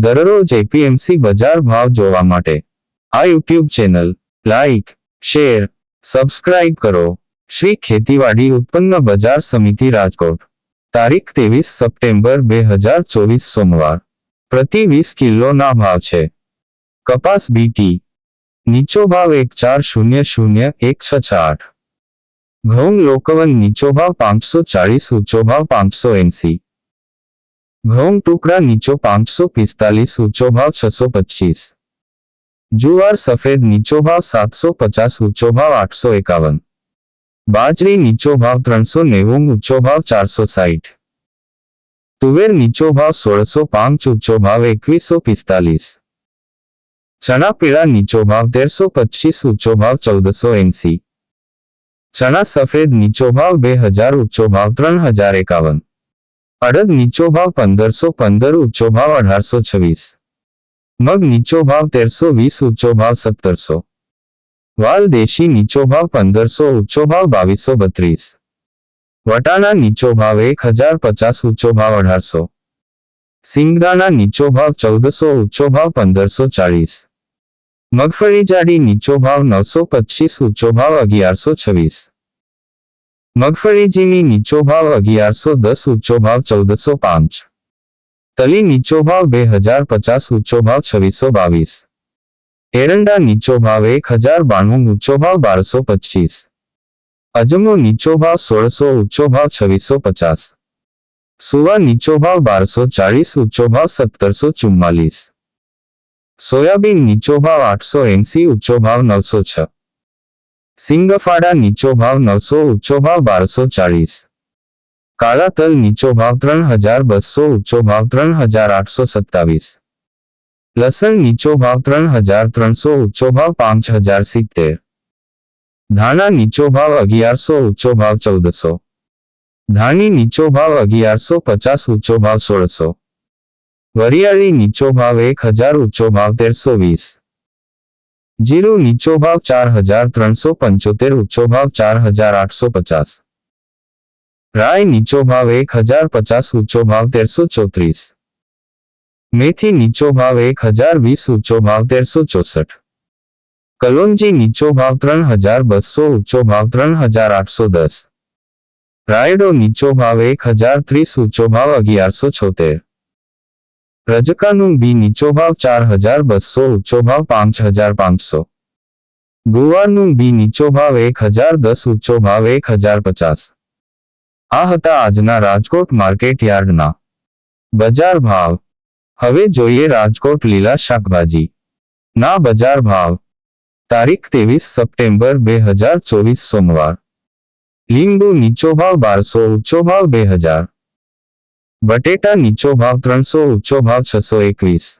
દરરોજ એપીએમસી બજાર ભાવ જોવા માટે આ YouTube channel like share subscribe કરો શ્રી ખેતીવાડી ઉત્પન્ન બજાર સમિતિ રાજકોટ તારીખ ત્રેવીસ સપ્ટેમ્બર બે હજાર ચોવીસ સોમવાર પ્રતિ વીસ કિલોના ભાવ છે કપાસ બીટી નીચો ભાવ એક ચાર શૂન્ય શૂન્ય એક છ છ આઠ ઘઉં લોકવન નીચો ભાવ પાંચસો ચાળીસ ઊંચો ભાવ પાંચસો એંસી ઘઉં ટુકડા નીચો પાંચસો પિસ્તાલીસ ઊંચો ભાવ છસો પચીસ જુવાર સફેદ નીચો ભાવ સાતસો પચાસ ઊંચો ભાવ આઠસો એકાવન બાજરી નીચો ભાવ ત્રણસો નેવું ઊંચો ભાવ ચારસો સાઠ તુવેર નીચો ભાવ સોળસો પાંચ ઊંચો ભાવ એકવીસો પિસ્તાલીસ ચણા પીળા નીચો ભાવ તેરસો પચીસ ઊંચો ભાવ ચૌદસો એંસી ચણા સફેદ નીચો ભાવ બે હજાર ઊંચો ભાવ ત્રણ હજાર એકાવન અડદ નીચો ભાવ પંદરસો પંદર ઊંચો ભાવ અઢારસો છવ્વીસ મગ નીચો ભાવ તેરસો વીસ ઊંચો ભાવ સત્તરસો વાલ દેશી નીચો ભાવ પંદરસો ઊંચો ભાવ બાવીસો બત્રીસ વટાણા નીચો ભાવ એક હજાર પચાસ ઊંચો ભાવ અઢારસો સિંગદાણા નીચો ભાવ ચૌદસો ઊંચો ભાવ પંદરસો ચાળીસ મગફળી જાડી નીચો ભાવ નવસો પચીસ ઊંચો ભાવ અગિયારસો છવ્વીસ મગફળી ઝીણી નીચો ભાવ અગિયારસો દસ ઊંચો ભાવ ચૌદસો પાંચ. તલી નીચો ભાવ બે હજાર પચાસ ઊંચો ભાવ છવ્વીસો બાવીસ. એરંડા નીચો ભાવ એક હજાર બાણું ઊંચો ભાવ બારસો પચીસ. અજમો નીચો ભાવ સોળસો ઊંચો ભાવ છવ્વીસો પચાસ. સુવા નીચો ભાવ બારસો ચાળીસ ઊંચો ભાવ સત્તરસો ચુમ્માલીસ. સોયાબીન નીચો ભાવ આઠસો એંસી ઊંચો ભાવ નવસો છ. સિંગફાડા નીચો ભાવ નવસો ઊંચો ભાવ બારસો ચાળીસ કાળા તલ નીચો ભાવ ત્રણ હજાર બસો ઊંચો ભાવ ત્રણ હજાર આઠસો સત્તાવીસ લસણ નીચો ભાવ ત્રણ હજાર ત્રણસો ઊંચો ભાવ પાંચ હજાર સિત્તેર ધાણા નીચો ભાવ અગિયારસો ઊંચો ભાવ ચૌદસો ધાણી નીચો ભાવ અગિયારસો પચાસ ઊંચો ભાવ સોળસો વરિયાળી નીચો ભાવ એક હજાર ઊંચો ભાવ તેરસો વીસ જીરું નીચો ભાવ ચાર હજાર ત્રણસો પંચોતેર ઊંચો ભાવ ચાર હજાર આઠસો પચાસ રાય નીચો ભાવ એક હજાર પચાસ ઊંચો ભાવ તેરસો ચોત્રીસ મેથી નીચો ભાવ એક હજાર વીસ ઊંચો ભાવ તેરસો ચોસઠ કલોંજી નીચો ભાવ ત્રણ હજાર બસો ઊંચો ભાવ ત્રણ હજાર આઠસો દસ રાયડો નીચો ભાવ એક હજાર ત્રીસ ઊંચો ભાવ અગિયારસો છોતેર રજકાનું બી નીચો ભાવ ચાર હજાર બસો ઊંચો ભાવ પાંચ હજાર પાંચસો. ગુવારનું બી નીચો ભાવ એક હજાર દસ ઊંચો ભાવ એક હજાર પચાસ. આ હતા આજના રાજકોટ માર્કેટ યાર્ડના બજાર ભાવ. હવે જોઈએ રાજકોટ લીલા શાકભાજી. ના બજાર ભાવ. તારીખ ત્રેવીસ સપ્ટેમ્બર બે હજાર ચોવીસ સોમવાર. લીંબુ નીચો ભાવ બારસો ઊંચો ભાવ બે હજાર. બટેટા નીચો ભાવ ત્રણસો, ઊંચો ભાવ છસો એકવીસ.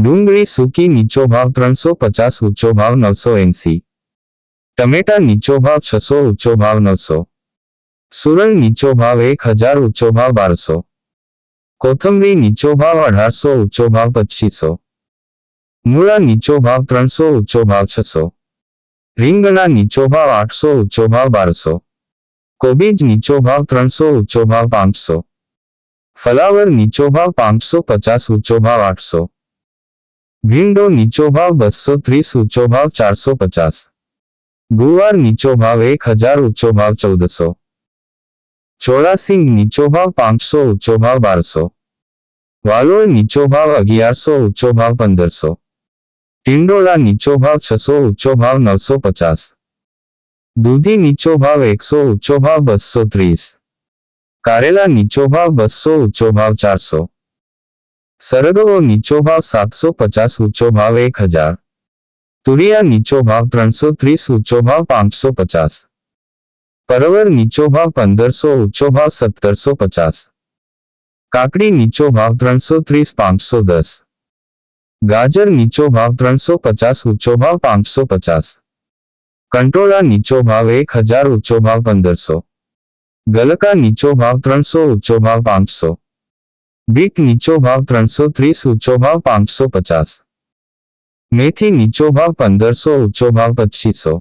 ડુંગળી સૂકી નીચો ભાવ ત્રણસો પચાસ, ઊંચો ભાવ નવસો એંસી. ટમેટા નીચો ભાવ છસો, ઊંચો ભાવ નવસો. સુરણ નીચો ભાવ એક હજાર, ઊંચો ભાવ બારસો. કોથમરી નીચો ભાવ અઢારસો, ઊંચો ભાવ પચીસો. મૂળા નીચો ભાવ ત્રણસો, ઊંચો ભાવ છસો. રીંગણા નીચો ભાવ આઠસો, ઊંચો ભાવ બારસો. કોબીજ નીચો ભાવ ત્રણસો, ઊંચો ભાવ પાંચસો. ફલાવર નીચો ભાવ પાંચસો પચાસ ઊંચો ભાવ આઠસો ભીંડો નીચો ભાવ બસો ત્રીસ ઊંચો ભાવ ચારસો પચાસ ગુવાર નીચો ભાવ એક હજાર ઊંચો ભાવ ચૌદસો ચોરાસિંગ નીચો ભાવ પાંચસો ઊંચો ભાવ બારસો વાલોળ નીચો ભાવ અગિયારસો ઊંચો ભાવ પંદરસો ટિંડોળા નીચો ભાવ છસો ઊંચો ભાવ નવસો પચાસ દૂધી નીચો ભાવ એકસો ઊંચો ભાવ બસો ત્રીસ કારેલા નીચો ભાવ બસો ઊંચો ભાવ ચારસો સરગવો નીચો ભાવ સાતસો પચાસ ઊંચો ભાવ એક હજાર તુરિયા નીચો ભાવ ત્રણસો ત્રીસ ઊંચો ભાવ પાંચસો પચાસ પરવર નીચો ભાવ પંદરસો ઊંચો ભાવ સત્તરસો પચાસ કાકડી નીચો ભાવ ત્રણસો ત્રીસ પાંચસો દસ ગાજર નીચો ભાવ ત્રણસો પચાસ ઊંચો ભાવ પાંચસો પચાસ કંટોળા નીચો ભાવ એક હજાર ઊંચો ભાવ પંદરસો ગલકા નીચો ભાવ ત્રણસો ઊંચો ભાવ પાંચસો બીટ નીચો ભાવ ત્રણસો ત્રીસ ઊંચો ભાવ પાંચસો પચાસ મેથી નીચો ભાવ પંદરસો ઊંચો ભાવ પચીસો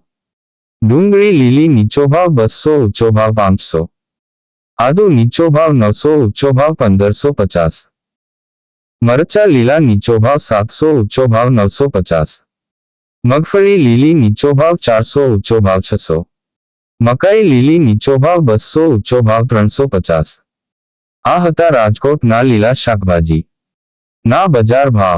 ડુંગળી લીલી નીચો ભાવ બસો ઊંચો ભાવ પાંચસો આદુ નીચો ભાવ નવસો ઊંચો ભાવ પંદરસો પચાસ મરચા લીલા નીચો ભાવ સાતસો ઊંચો ભાવ નવસો પચાસ મગફળી લીલી નીચો ભાવ ચારસો ઊંચો ભાવ છસો મકાઈ લીલી નીચો ભાવ બસો ઊંચો ભાવ ત્રણસો પચાસ. આ હતા રાજકોટના લીલા શાકભાજી. ના બજાર ભાવ.